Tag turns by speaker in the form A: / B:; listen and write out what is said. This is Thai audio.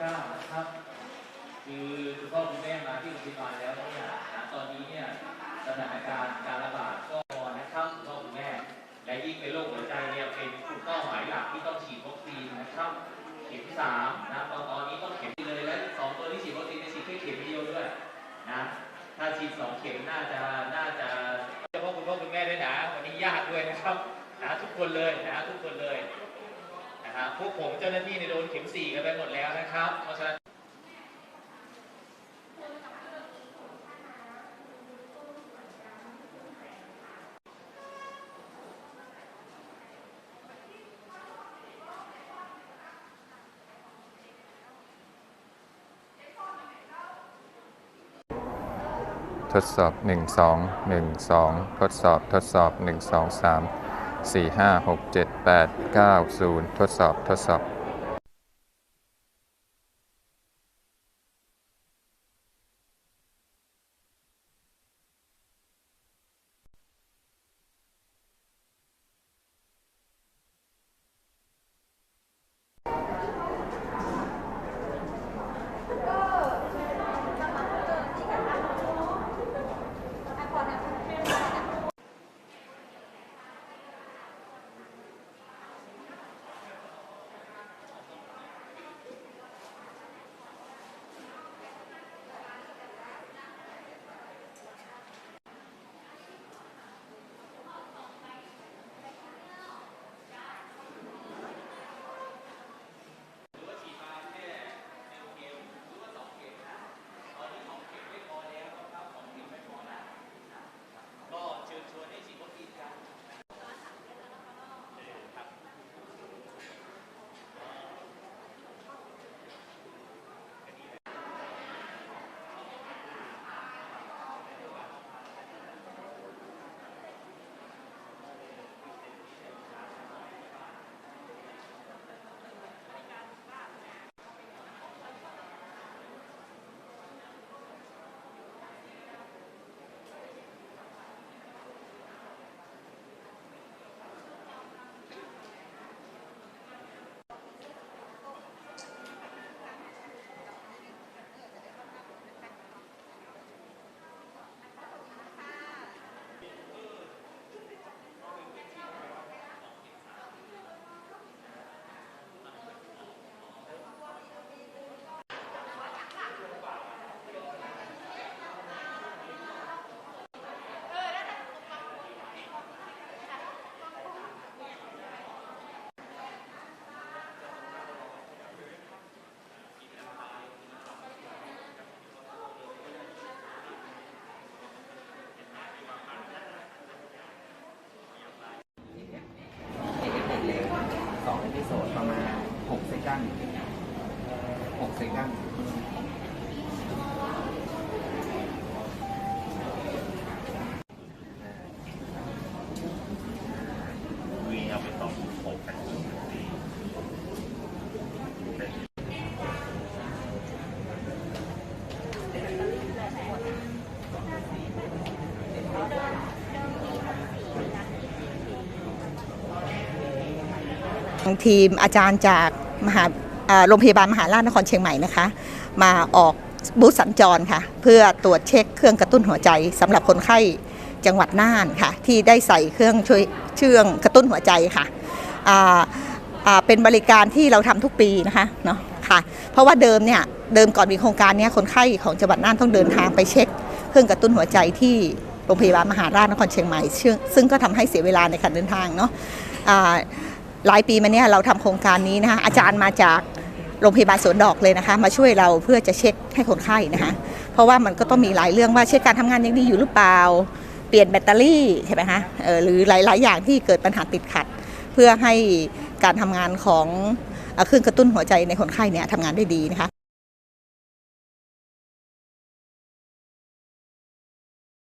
A: 9นะครับ คือคุณพ่อคุณแม่มาที่โรงพยาบาลแล้วเนี่ยนะตอนนี้เนี่ยสถานการณ์การระบาดก็นะครับคุณพ่อคุณแม่และยิ่งเป็นโรคหัวใจเนี่ยเป็นกลุ่มเป้าหมายหลักที่ต้องฉีดวัคซีนนะครับเข็มที่สามนะตอนตอนนี้ต้องเข็มเลยและสองตัวที่ฉีดวัคซีนจะฉีดแค่เข็มเดียวด้วยนะถ้าฉีดสองเข็มน่าจะน่าจะเฉพาะคุณพ่อคุณแม่ด้วยนะวันนี้ญาติด้วยนะครับนะทุกคนเลยนะทุกคนเลย พวกผมเจ้าหน้าที่ในโดนเข็มสี่กันไปหมดแล้วนะครับเพราะฉะนั้น
B: ทดสอบ 1 2 1 2 ทดสอบ ทดสอบ 1 2 3 4 5 6 7 8 9 0 ทดสอบทดสอบ
A: กันหก
C: เซกัน
D: วีเอาไปสอหกกัน
E: ทางทีมอาจารย์จาก มหาโรงพยาบาลมหาราชนครเชียงใหม่นะคะ มาออกบูธสัญจรค่ะ เพื่อตรวจเช็คเครื่องกระตุ้นหัวใจสำหรับคนไข้จังหวัดน่านค่ะ ที่ได้ใส่เครื่องช่วยเชื่องกระตุ้นหัวใจค่ะอา่าเป็นบริการที่เราทำทุกปีนะคะเนาะค่ะ เพราะว่าเดิมเนี่ยเดิมก่อนมีโครงการนี้คนไข้ของจังหวัดน่านต้องเดินทางไปเช็ค เครื่องกระตุ้นหัวใจที่โรงพยาบาลมหาราชนครเชียงใหม่ซึ่งซึ่งก็ทำให้เสียเวลาในการเดินทางเนาะอ่า หลายปีมาเนี่ยเราทำโครงการนี้นะคะอาจารย์มาจากโรงพยาบาลสวนดอกเลยนะคะมาช่วยเราเพื่อจะเช็คให้คนไข้นะคะเพราะว่ามันก็ต้องมีหลายเรื่องว่าเช็คการทำงานยังดีอยู่หรือเปล่า เปลี่ยนแบตเตอรี่ใช่ไหมคะเออหรือหลาย ๆ อย่างที่เกิดปัญหาติดขัด เพื่อให้การทำงานของเอ่อเครื่องกระตุ้นหัวใจในคนไข้เนี่ยทำงานได้ดีนะคะ